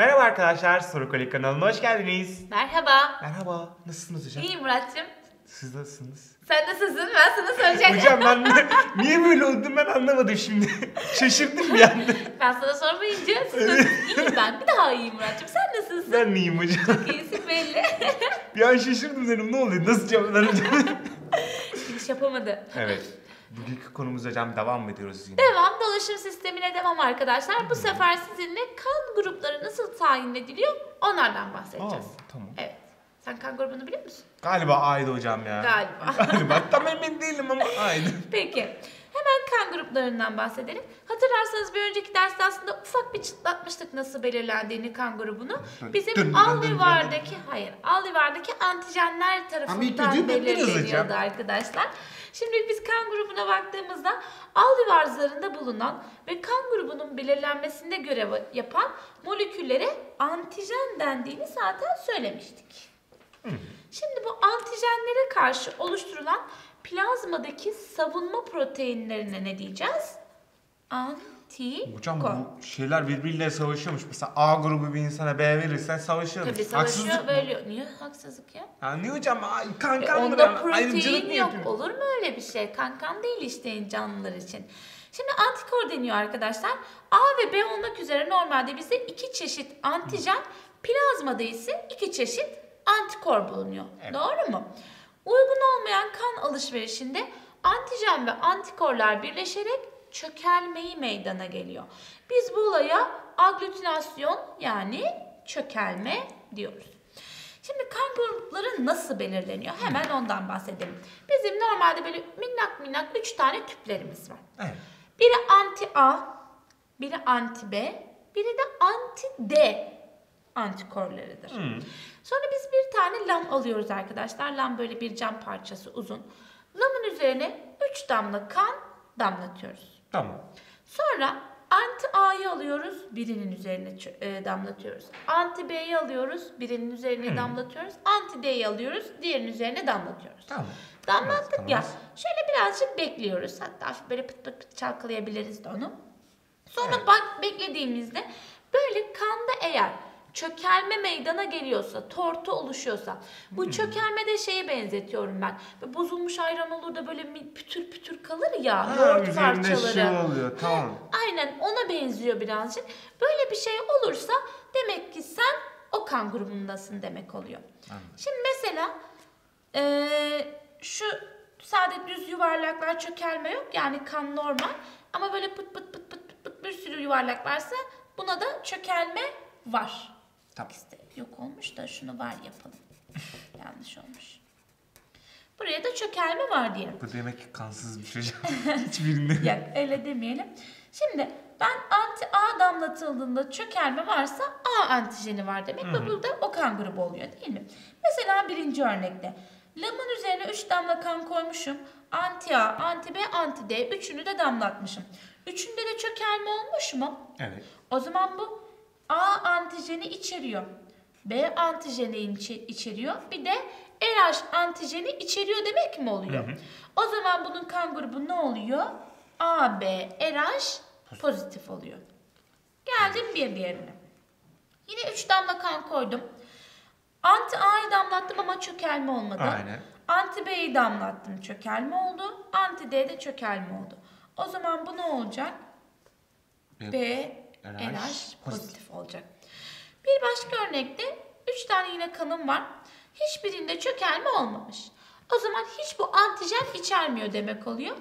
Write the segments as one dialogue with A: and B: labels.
A: Merhaba arkadaşlar, Sorukolik kanalına hoş geldiniz.
B: Merhaba.
A: Merhaba, nasılsınız hocam?
B: İyiyim Murat'cığım.
A: Siz nasılsınız?
B: Sen nasılsın? Ben sana söyleyeceğim.
A: hocam ben de, niye böyle oldum ben anlamadım şimdi. Şaşırdım bir anda.
B: Ben sana sormayınca siz nasılsın? İyiyim ben. Bir daha iyiyim Murat'cığım. Sen nasılsın?
A: Ben neyim hocam?
B: İyisin belli.
A: bir an şaşırdım dedim ne oluyor, nasıl cevap vereceğim?
B: Giriş yapamadı.
A: evet, bugünkü konumuz hocam devam ediyoruz yine.
B: Devam dolaşım sistemine devam arkadaşlar. Bu sefer sizinle kan grupları nasıl tayin ediliyor onlardan
A: Aa,
B: bahsedeceğiz.
A: tamam.
B: Evet. Sen kan grubunu biliyor musun?
A: Galiba aydı hocam ya.
B: Galiba.
A: Galiba. Tam emin değilim ama aydı.
B: Peki. Hemen kan gruplarından bahsedelim. Hatırlarsanız bir önceki derste aslında ufak bir çıtlatmıştık nasıl belirlendiğini kan grubunu. Bizim alveolardaki, hayır, alveolardaki antijenler tarafından belirleniyordu arkadaşlar. Şimdi biz kan grubuna baktığımızda alveolar zarında bulunan ve kan grubunun belirlenmesinde görev yapan moleküllere antijen dendiğini zaten söylemiştik. Şimdi bu antijenlere karşı oluşturulan plazmadaki savunma proteinlerine ne diyeceğiz? Antikor.
A: Hocam bu şeyler birbiriyle savaşıyormuş. Mesela A grubu bir insana B verirsen savaşıyormuş.
B: Tabii savaşıyor
A: Haksızlık mı?
B: böyle. Niye haksızlık ya?
A: Ya ne hocam
B: E,
A: kankan mı?
B: onda protein
A: mı
B: yok.
A: yapıyor?
B: Olur mu öyle bir şey? Kankan değil işte canlılar için. Şimdi antikor deniyor arkadaşlar. A ve B olmak üzere normalde bizde iki çeşit antijen, plazmada ise iki çeşit antikor bulunuyor.
A: Evet.
B: Doğru mu? Uygun olmayan kan alışverişinde antijen ve antikorlar birleşerek çökelmeyi meydana geliyor. Biz bu olaya aglutinasyon yani çökelme diyoruz. Şimdi kan grupları nasıl belirleniyor? Hemen ondan bahsedelim. Bizim normalde böyle minnak minnak 3 tane küplerimiz var.
A: Evet.
B: Biri anti A, biri anti B, biri de anti D antikorlarıdır.
A: Hmm.
B: Sonra biz bir tane lam alıyoruz arkadaşlar. Lam böyle bir cam parçası uzun. Lamın üzerine 3 damla kan damlatıyoruz.
A: Tamam.
B: Sonra anti A'yı alıyoruz, birinin üzerine e, damlatıyoruz. Anti B'yi alıyoruz, birinin üzerine
A: Hmm.
B: damlatıyoruz. Anti D'yi alıyoruz, diğerinin üzerine damlatıyoruz.
A: Tamam.
B: Damlattık
A: Evet,
B: ya.
A: tamam.
B: Şöyle birazcık bekliyoruz. Hatta böyle pıt pıt pıt çalkalayabiliriz de onu. Sonra
A: Evet.
B: bak beklediğimizde böyle kanda eğer çökelme meydana geliyorsa, tortu oluşuyorsa, bu
A: Hmm.
B: çökelmede şeye benzetiyorum ben. Böyle bozulmuş ayran olur da böyle pütür pütür kalır ya,
A: Ha,
B: yoğurt parçaları.
A: şey oluyor. Tamam.
B: Aynen ona benziyor birazcık. Böyle bir şey olursa demek ki sen o kan grubundasın demek oluyor.
A: Anladım.
B: Şimdi mesela eee, şu sade düz yuvarlaklar çökelme yok yani kan normal ama böyle pıt pıt pıt pıt pıt, pıt bir sürü yuvarlak varsa buna da çökelme var.
A: Tamam.
B: Yok olmuş da şunu var yapalım. Yanlış olmuş. Buraya da çökelme var diyelim.
A: Bu demek ki kansız bir şey. Hiçbirinde.
B: Ya öyle demeyelim. Şimdi ben anti A damlatıldığında çökelme varsa A antijeni var demek ve burada o kan grubu oluyor değil mi? Mesela birinci örnekte lamın üzerine 3 damla kan koymuşum. Anti A, anti B, anti D. Üçünü de damlatmışım. Üçünde de çökelme olmuş mu?
A: Evet.
B: O zaman bu A antijeni içeriyor. B antijeni içeriyor. Bir de RH antijeni içeriyor demek mi oluyor? O zaman bunun kan grubu ne oluyor? AB RH pozitif oluyor. Geldim bir diğerine. Yine 3 damla kan koydum. Anti A'yı damlattım ama çökelme olmadı.
A: Aynen.
B: Anti B'yi damlattım çökelme oldu. Anti D'de çökelme oldu. O zaman bu ne olacak? B,
A: RH
B: pozitif olacak. Bir başka örnekte 3 tane yine kanım var. Hiçbirinde çökelme olmamış. O zaman hiç bu antijen içermiyor demek oluyor.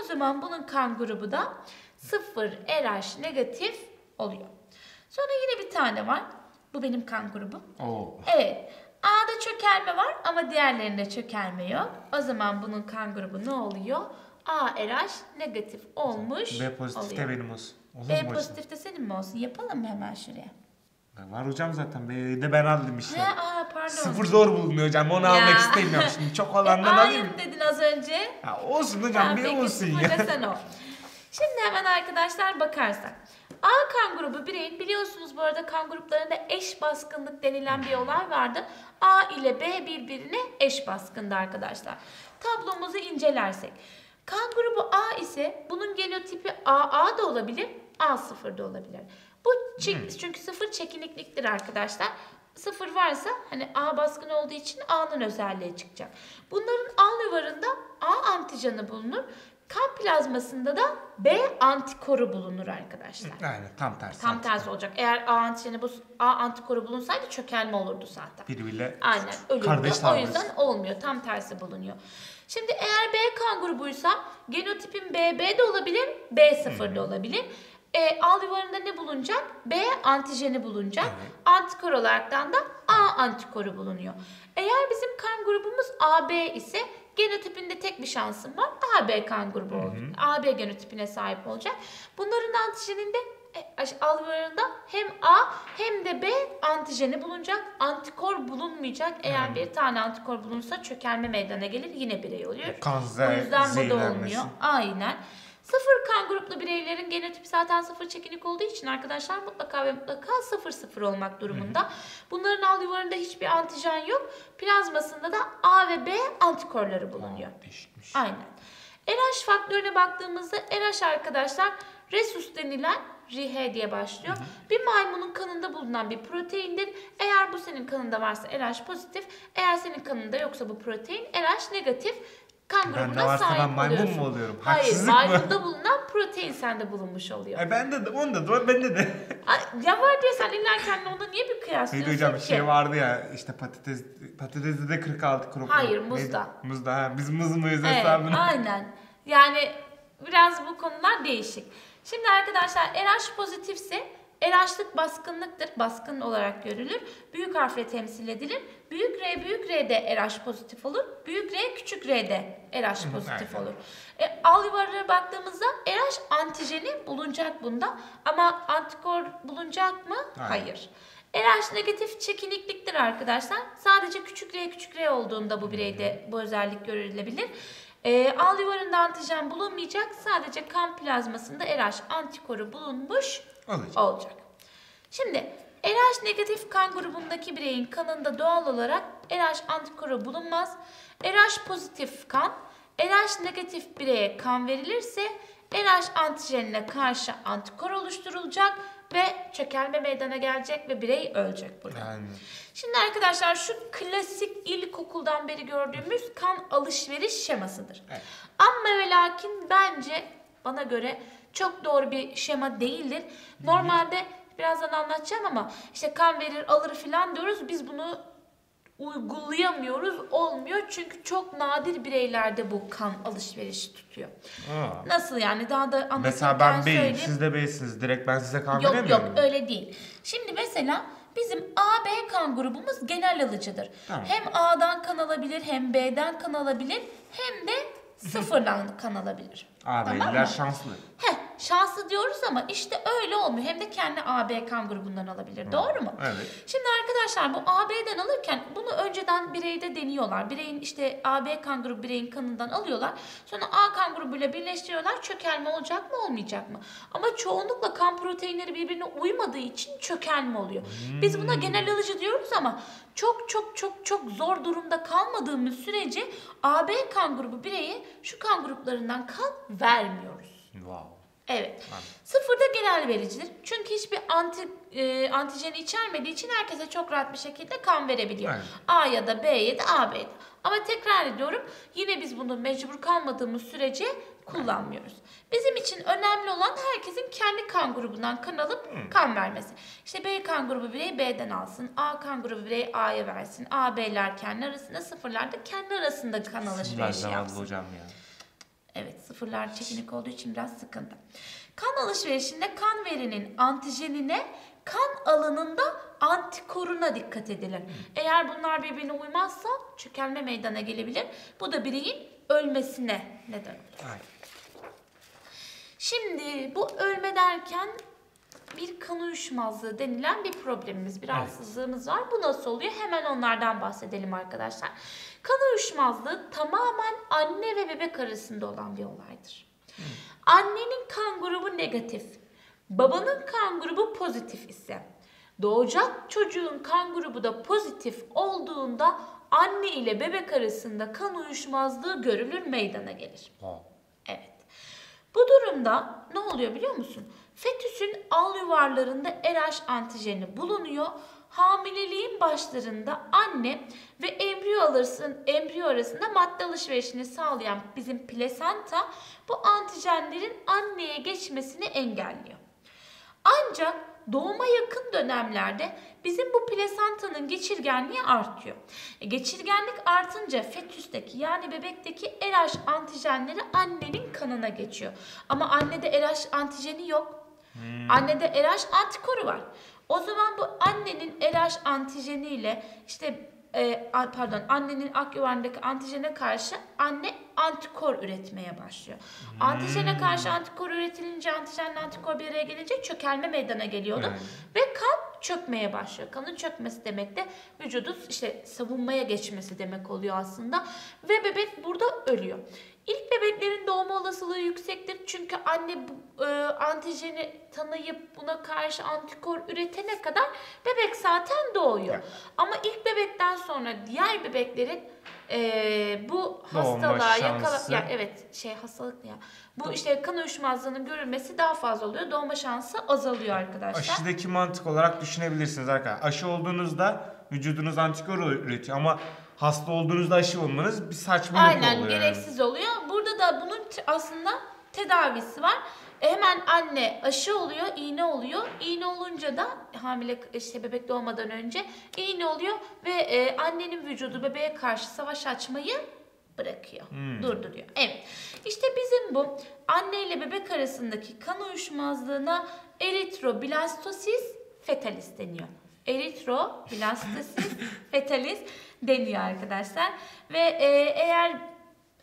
B: O zaman bunun kan grubu da 0 RH negatif oluyor. Sonra yine bir tane var. Bu benim kan grubum.
A: Oo.
B: Evet. A'da çökelme var ama diğerlerinde çökelme yok. O zaman bunun kan grubu ne oluyor? A RH negatif olmuş
A: B pozitif de
B: oluyor.
A: benim olsun. Olur
B: B pozitif de senin mi olsun? Yapalım mı hemen şuraya?
A: Var hocam zaten. B'yi de ben aldım işte.
B: Ha, aa pardon.
A: Sıfır zor bulunuyor hocam. Onu
B: Ya.
A: almak istemiyorum. Şimdi çok
B: E,
A: olandan alayım.
B: A'yım dedin az önce.
A: Ya olsun hocam.
B: Ha,
A: B
B: peki,
A: olsun ya.
B: sen ol. Şimdi hemen arkadaşlar bakarsak. A kan grubu bireyin biliyorsunuz bu arada kan gruplarında eş baskınlık denilen bir olay vardı. A ile B birbirine eş baskındı arkadaşlar. Tablomuzu incelersek. Kan grubu A ise bunun genotipi AA da olabilir, A0 da olabilir. Bu çek- çünkü sıfır çekinikliktir arkadaşlar. Sıfır varsa hani A baskın olduğu için A'nın özelliği çıkacak. Bunların alüvarında A antijeni bulunur. Kan plazmasında da B antikoru bulunur arkadaşlar.
A: Aynen tam tersi.
B: Tam tersi olacak. Eğer A antijeni bu A antikoru bulunsaydı çökelme olurdu zaten.
A: Birbiriyle
B: Aynen ölümlü.
A: Kardeşler
B: O yüzden olmuyor. Tam tersi bulunuyor. Şimdi eğer B kan grubuysa genotipin BB de olabilir, B0 de olabilir. E, al yuvarında ne bulunacak? B antijeni bulunacak.
A: Evet.
B: Antikor olaraktan da A antikoru bulunuyor. Eğer bizim kan grubumuz AB ise genotipinde tek bir şansım var. AB kan grubu olacak. AB genotipine sahip olacak. Bunların antijeninde e, aş- alveolunda hem A hem de B antijeni bulunacak. Antikor bulunmayacak. Eğer bir tane antikor bulunursa çökelme meydana gelir. Yine birey oluyor.
A: Kan
B: o yüzden bu da olmuyor. Aynen. Sıfır kan gruplu bireylerin genotipi zaten sıfır çekinik olduğu için arkadaşlar mutlaka ve mutlaka sıfır sıfır olmak durumunda. Bunların al yuvarında hiçbir antijen yok. Plazmasında da A ve B antikorları bulunuyor.
A: Aa, değişikmiş.
B: Aynen. RH faktörüne baktığımızda RH arkadaşlar resus denilen Rh diye başlıyor. Bir maymunun kanında bulunan bir proteindir. Eğer bu senin kanında varsa RH pozitif, eğer senin kanında yoksa bu protein RH negatif kan grubuna
A: varsa ben
B: sahip
A: maymun
B: oluyorsun.
A: mu oluyorum?
B: Hayır,
A: Haksızlık mı?
B: maymunda bulunan protein sende bulunmuş oluyor.
A: E bende de onda da bende de.
B: Ay, ya var diye sen illa kendini ona niye bir kıyaslıyorsun
A: Neydi hocam
B: ki?
A: şey vardı ya işte patates patatesde de 46 krop.
B: Hayır,
A: Neydi?
B: muzda.
A: Muzda ha biz muz muyuz
B: Evet,
A: hesabını.
B: aynen. Yani biraz bu konular değişik. Şimdi arkadaşlar RH pozitifse RH'lık baskınlıktır. Baskın olarak görülür. Büyük harfle temsil edilir. Büyük R büyük R'de RH pozitif olur. Büyük R küçük R'de RH pozitif olur. E, al yuvarlara baktığımızda RH antijeni bulunacak bunda. Ama antikor bulunacak mı?
A: Hayır.
B: Hayır. RH negatif çekinikliktir arkadaşlar. Sadece küçük R küçük R olduğunda bu bireyde bu özellik görülebilir. Ee, al yuvarında antijen bulunmayacak. Sadece kan plazmasında RH antikoru bulunmuş
A: Olacak.
B: olacak. Şimdi RH negatif kan grubundaki bireyin kanında doğal olarak RH antikoru bulunmaz. RH pozitif kan, RH negatif bireye kan verilirse RH antijenine karşı antikor oluşturulacak ve çökelme meydana gelecek ve birey ölecek burada.
A: Yani
B: Şimdi arkadaşlar şu klasik ilkokuldan beri gördüğümüz kan alışveriş şemasıdır.
A: Evet.
B: Ama ve lakin bence bana göre çok doğru bir şema değildir. Normalde birazdan anlatacağım ama işte kan verir alır filan diyoruz. Biz bunu uygulayamıyoruz. Olmuyor çünkü çok nadir bireylerde bu kan alışverişi tutuyor.
A: Aa.
B: Nasıl yani daha da anlatırken
A: Mesela ben beyim,
B: söyleyeyim.
A: siz de beysiniz. Direkt ben size kan
B: Yok
A: veremiyor
B: yok
A: muyum?
B: öyle değil. Şimdi mesela bizim A, B kan grubumuz genel alıcıdır.
A: Tamam.
B: Hem A'dan kan alabilir hem B'den kan alabilir hem de sıfırdan kan alabilir.
A: Ağabeyler
B: Tamam mı?
A: şanslı.
B: Heh, şanslı diyoruz ama işte öyle olmuyor. Hem de kendi AB kan grubundan alabilir. Doğru mu?
A: Evet.
B: Şimdi arkadaşlar bu AB'den alırken bunu önceden bireyde deniyorlar. Bireyin işte AB kan grubu bireyin kanından alıyorlar. Sonra A kan grubuyla birleştiriyorlar. Çökelme olacak mı olmayacak mı? Ama çoğunlukla kan proteinleri birbirine uymadığı için çökelme oluyor. Biz buna genel alıcı diyoruz ama çok çok çok çok zor durumda kalmadığımız sürece AB kan grubu bireye şu kan gruplarından kan vermiyoruz.
A: Wow.
B: Evet.
A: Anladım.
B: Sıfırda genel vericidir. Çünkü hiçbir anti e, antijeni içermediği için herkese çok rahat bir şekilde kan verebiliyor.
A: Aynen.
B: A ya da B ya da AB'de. Ama tekrar ediyorum yine biz bunu mecbur kalmadığımız sürece kullanmıyoruz. Bizim için önemli olan herkesin kendi kan grubundan kan alıp kan vermesi. İşte B kan grubu birey B'den alsın. A kan grubu birey A'ya versin. A, B'ler kendi arasında sıfırlar da kendi arasında kan alışverişi yapsın.
A: hocam ya.
B: Evet sıfırlar çekinik olduğu için biraz sıkıntı. Kan alışverişinde kan verinin antijenine kan alanında antikoruna dikkat edilir. Eğer bunlar birbirine uymazsa çökelme meydana gelebilir. Bu da bireyin ölmesine neden olur. Şimdi bu ölme derken bir kan uyuşmazlığı denilen bir problemimiz, bir rahatsızlığımız var. Bu nasıl oluyor? Hemen onlardan bahsedelim arkadaşlar. Kan uyuşmazlığı tamamen anne ve bebek arasında olan bir olaydır. Annenin kan grubu negatif, babanın kan grubu pozitif ise doğacak çocuğun kan grubu da pozitif olduğunda anne ile bebek arasında kan uyuşmazlığı görülür meydana gelir. Evet. Bu durumda ne oluyor biliyor musun? Fetüsün al yuvarlarında RH antijeni bulunuyor. Hamileliğin başlarında anne ve embriyo arasında, embriyo arasında madde alışverişini sağlayan bizim plasenta bu antijenlerin anneye geçmesini engelliyor. Ancak doğuma yakın dönemlerde bizim bu plasentanın geçirgenliği artıyor. E, geçirgenlik artınca fetüsteki yani bebekteki RH antijenleri annenin kanına geçiyor. Ama annede RH antijeni yok. Annede RH antikoru var. O zaman bu annenin RH antijeniyle işte e, pardon annenin ak yuvarındaki antijene karşı anne antikor üretmeye başlıyor. Antijene karşı antikor üretilince antijenle antikor bir araya gelince çökelme meydana geliyordu.
A: Evet.
B: Ve kan çökmeye başlıyor. Kanın çökmesi demek de vücudun işte savunmaya geçmesi demek oluyor aslında. Ve bebek burada ölüyor. İlk bebeklerin doğma olasılığı yüksektir. Çünkü anne e, antijeni tanıyıp buna karşı antikor üretene kadar bebek zaten doğuyor.
A: Evet.
B: Ama ilk bebekten sonra diğer bebeklerin e, bu hastalığa yakala
A: şansı.
B: ya evet şey hastalık ne ya. Bu işte kan uyuşmazlığının görülmesi daha fazla oluyor. Doğma şansı azalıyor arkadaşlar.
A: Aşıdaki mantık olarak düşünebilirsiniz arkadaşlar. Aşı olduğunuzda vücudunuz antikor üretiyor ama hasta olduğunuzda aşı olmanız bir saçmalık
B: Aynen
A: oluyor. yani.
B: gereksiz oluyor. Burada da bunun aslında tedavisi var. E, hemen anne aşı oluyor, iğne oluyor. İğne olunca da hamile işte bebek doğmadan önce iğne oluyor ve e, annenin vücudu bebeğe karşı savaş açmayı bırakıyor.
A: Hmm.
B: Durduruyor. Evet. İşte bizim bu anne ile bebek arasındaki kan uyuşmazlığına eritroblastosis fetalis deniyor. Eritroblastosis fetalis deniyor arkadaşlar. Ve e, eğer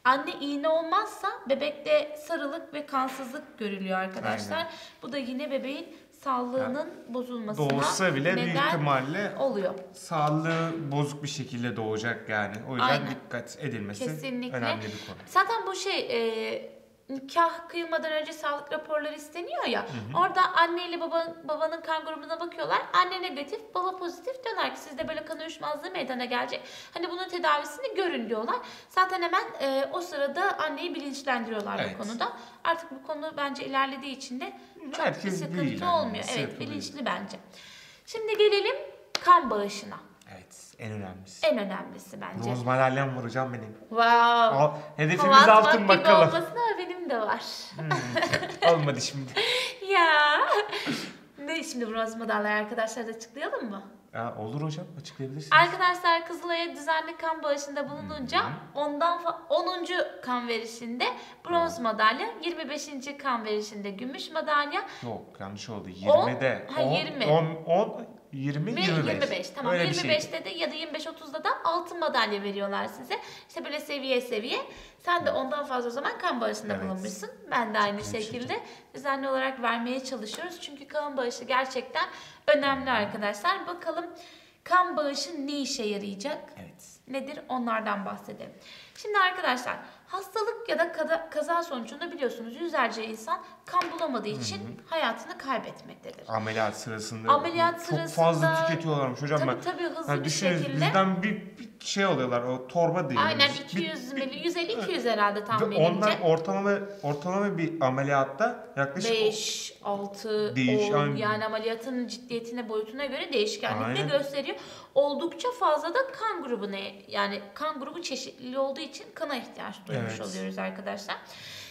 B: anne iğne olmazsa bebekte sarılık ve kansızlık görülüyor arkadaşlar.
A: Aynen.
B: Bu da yine bebeğin sağlığının bozulmasına
A: Doğursa bile büyük
B: neden
A: ihtimalle
B: oluyor.
A: sağlığı bozuk bir şekilde doğacak yani. O yüzden
B: Aynen.
A: dikkat edilmesi
B: Kesinlikle.
A: önemli bir konu.
B: Zaten bu şey e, nikah kıyılmadan önce sağlık raporları isteniyor ya. Orada anne ile baba, babanın kan grubuna bakıyorlar. Anne negatif, baba pozitif diyorlar ki sizde böyle kan uyuşmazlığı meydana gelecek. Hani bunun tedavisini görün diyorlar. Zaten hemen e, o sırada anneyi bilinçlendiriyorlar
A: Evet.
B: bu konuda. Artık bu konu bence ilerlediği için de çok bir
A: Herkes
B: sıkıntı
A: bilir yani,
B: olmuyor.
A: sıkıntı
B: Evet bilinçli bence. Şimdi gelelim kan bağışına.
A: En önemlisi.
B: En önemlisi bence.
A: Roz madalyam hocam benim.
B: Wow.
A: Al, hedefimiz
B: Hava atmak
A: altın bakalım.
B: olmasın ama benim de var.
A: Olmadı şimdi.
B: ya. Ne şimdi bu roz madalya arkadaşlar da açıklayalım mı?
A: Ya, olur hocam açıklayabilirsiniz.
B: Arkadaşlar Kızılay'a düzenli kan bağışında bulununca ondan fa- 10. kan verişinde bronz madalya, 25. kan verişinde gümüş madalya,
A: Yok yanlış oldu.
B: On?
A: 20'de.
B: Ha,
A: 10,
B: 20.
A: 10, 10, 20,
B: ve
A: 25.
B: 25. Tamam
A: Öyle bir şey.
B: 25'te de ya da 25-30'da da altın madalya veriyorlar size. İşte böyle seviye seviye. Sen de ondan fazla o zaman kan bağışında
A: Evet.
B: bulunmuşsun. Ben de aynı
A: Çok
B: şekilde düzenli olarak vermeye çalışıyoruz. Çünkü kan bağışı gerçekten önemli arkadaşlar. Bakalım kan bağışı ne işe yarayacak?
A: Evet.
B: Nedir? Onlardan bahsedelim. Şimdi arkadaşlar hastalık ya da kaza, sonucunda biliyorsunuz yüzlerce insan kan bulamadığı için hayatını kaybetmektedir.
A: Ameliyat sırasında
B: Ameliyat
A: çok
B: sırasında-
A: fazla tüketiyorlarmış hocam.
B: Tabii
A: ben.
B: tabii hızlı
A: Hani
B: bir şekilde.
A: bizden bir, bir şey oluyorlar o torba değil.
B: Aynen
A: Bir-
B: 200
A: bir-
B: mili, 150-200 herhalde
A: Ve
B: tahminince.
A: Ondan ortalama ortalama bir ameliyatta yaklaşık
B: 5, 6,
A: Değiş-
B: 10
A: aynen.
B: yani ameliyatın ciddiyetine boyutuna göre değişkenlik de gösteriyor. Oldukça fazla da kan grubuna yani kan grubu çeşitli olduğu için kana ihtiyaç duymuş
A: Evet.
B: oluyoruz arkadaşlar.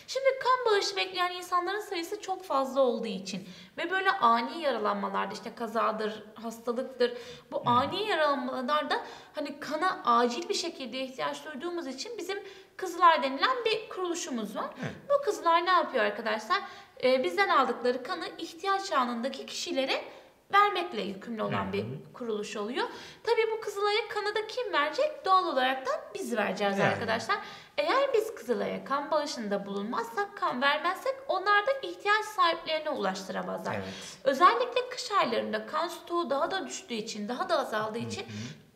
B: Şimdi kan bağışı bekleyen insanların sayısı çok fazla olduğu için ve böyle ani yaralanmalarda işte kazadır, hastalıktır bu ani yaralanmalarda hani kana acil bir şekilde ihtiyaç duyduğumuz için bizim Kızılay denilen bir kuruluşumuz var.
A: Evet.
B: Bu kızlar ne yapıyor arkadaşlar? Ee, bizden aldıkları kanı ihtiyaç anındaki kişilere vermekle yükümlü olan bir kuruluş oluyor. Tabii bu Kızılay'a kanı da kim verecek? Doğal olaraktan biz vereceğiz
A: Yani.
B: arkadaşlar. Eğer biz Kızılay'a kan bağışında bulunmazsak, kan vermezsek onlar da ihtiyaç sahiplerine ulaştıramazlar.
A: Evet.
B: Özellikle kış aylarında kan stoğu daha da düştüğü için, daha da azaldığı için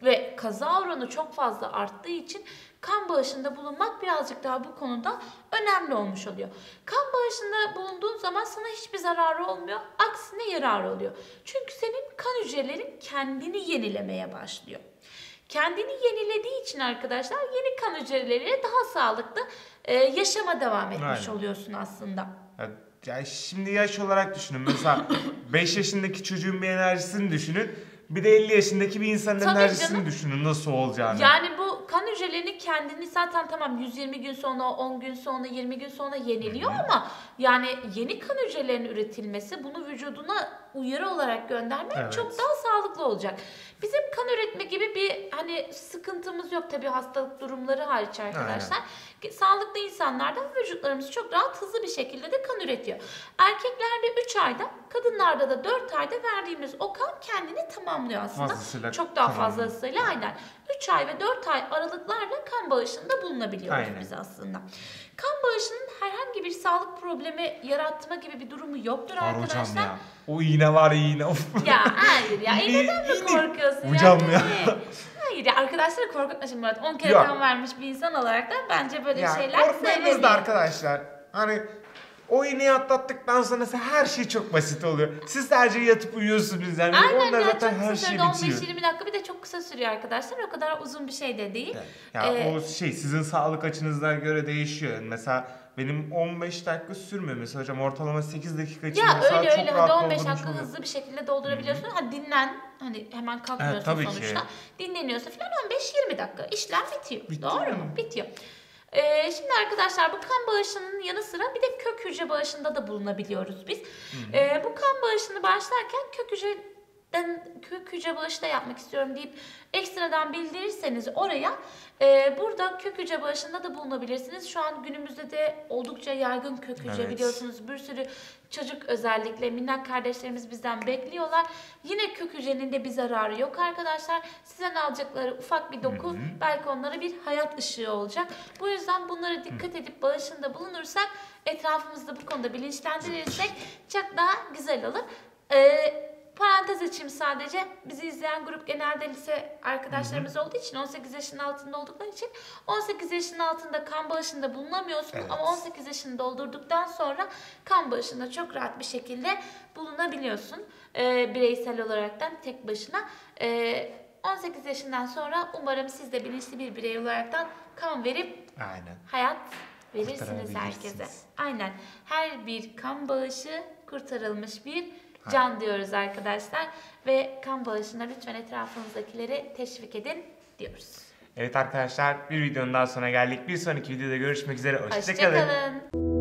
B: ve kaza oranı çok fazla arttığı için kan bağışında bulunmak birazcık daha bu konuda önemli olmuş oluyor. Kan bağışında bulunduğun zaman sana hiçbir zararı olmuyor. Aksine yararı oluyor. Çünkü senin kan hücrelerin kendini yenilemeye başlıyor. Kendini yenilediği için arkadaşlar yeni kan hücreleriyle daha sağlıklı e, yaşama devam etmiş
A: Aynen.
B: oluyorsun aslında.
A: Ya, ya şimdi yaş olarak düşünün. Mesela 5 yaşındaki çocuğun bir enerjisini düşünün. Bir de 50 yaşındaki bir insanın
B: Tabii
A: enerjisini
B: canım.
A: düşünün nasıl olacağını.
B: Yani bu kan hücrelerinin kendini zaten tamam 120 gün sonra, 10 gün sonra, 20 gün sonra yeniliyor ama yani yeni kan hücrelerinin üretilmesi bunu vücuduna uyarı olarak göndermek
A: Evet.
B: çok daha sağlıklı olacak. Bizim kan üretme gibi bir hani sıkıntımız yok tabii hastalık durumları hariç arkadaşlar. Ki Sağlıklı insanlarda vücutlarımız çok rahat hızlı bir şekilde de kan üretiyor. Erkeklerde 3 ayda, kadınlarda da 4 ayda verdiğimiz o kan kendini tamamlıyor aslında.
A: Fazlasıyla
B: çok daha
A: tamamlıyor.
B: fazlasıyla aynen. 3 ay ve 4 ay aralıklarla kan bağışında bulunabiliyoruz
A: Aynen.
B: biz aslında. Kan bağışının herhangi bir sağlık problemi yaratma gibi bir durumu yoktur
A: Var
B: arkadaşlar.
A: hocam ya. O iğne var ya iğne.
B: Ya hayır ya.
A: İğne-
B: İğneden mi korkuyorsun
A: Hocam ya.
B: Yani? Hayır ya arkadaşları korkutma şimdi Murat. 10 kere
A: Yok.
B: kan vermiş bir insan olarak da bence böyle
A: ya
B: şeyler
A: korkmayınız da arkadaşlar. Hani o iğneyi atlattıktan sonra her şey çok basit oluyor. Siz sadece yatıp uyuyorsunuz yani.
B: Aynen
A: Onlar
B: ya
A: zaten her şey bitiyor.
B: 15-20 dakika bir de çok kısa sürüyor arkadaşlar. O kadar uzun bir şey de değil.
A: Ya
B: Ee,
A: o şey sizin sağlık açınızdan göre değişiyor. Mesela benim 15 dakika sürmüyor mesela hocam ortalama 8 dakika için
B: Ya öyle öyle hadi 15
A: doldurmuş
B: dakika
A: oluyor.
B: hızlı bir şekilde doldurabiliyorsun. Ha dinlen hani hemen kalkmıyorsun
A: Evet, tabii ki.
B: sonuçta. Dinleniyorsun falan 15-20 dakika işlem bitiyor.
A: Bitti
B: Doğru
A: mi?
B: mu? Bitiyor. Ee, şimdi arkadaşlar bu kan bağışının yanı sıra bir de kök hücre bağışında da bulunabiliyoruz biz. Ee, bu kan bağışını başlarken kök hücreden kök hücre bağışı da yapmak istiyorum deyip ekstradan bildirirseniz oraya e, burada kök hücre bağışında da bulunabilirsiniz. Şu an günümüzde de oldukça yaygın kök hücre
A: Evet.
B: biliyorsunuz. Bir sürü çocuk özellikle minnak kardeşlerimiz bizden bekliyorlar. Yine kök hücrenin de bir zararı yok arkadaşlar. Sizden alacakları ufak bir doku belki onlara bir hayat ışığı olacak. Bu yüzden bunlara dikkat edip bağışında bulunursak etrafımızda bu konuda bilinçlendirirsek çok daha güzel olur. Ee, Parantez açayım sadece. Bizi izleyen grup genelde lise arkadaşlarımız olduğu için 18 yaşının altında oldukları için 18 yaşının altında kan bağışında bulunamıyorsun
A: Evet.
B: ama 18 yaşını doldurduktan sonra kan bağışında çok rahat bir şekilde bulunabiliyorsun. Ee, bireysel olaraktan tek başına. Ee, 18 yaşından sonra umarım siz de bilinçli bir birey olaraktan kan verip
A: Aynen.
B: hayat verirsiniz
A: Kurtarabilirsiniz.
B: herkese. Aynen. Her bir kan bağışı kurtarılmış bir can diyoruz arkadaşlar. Ve kan bağışına lütfen etrafınızdakileri teşvik edin diyoruz.
A: Evet arkadaşlar bir videonun daha sonuna geldik. Bir sonraki videoda görüşmek üzere. Hoşçakalın.
B: Hoşçakalın.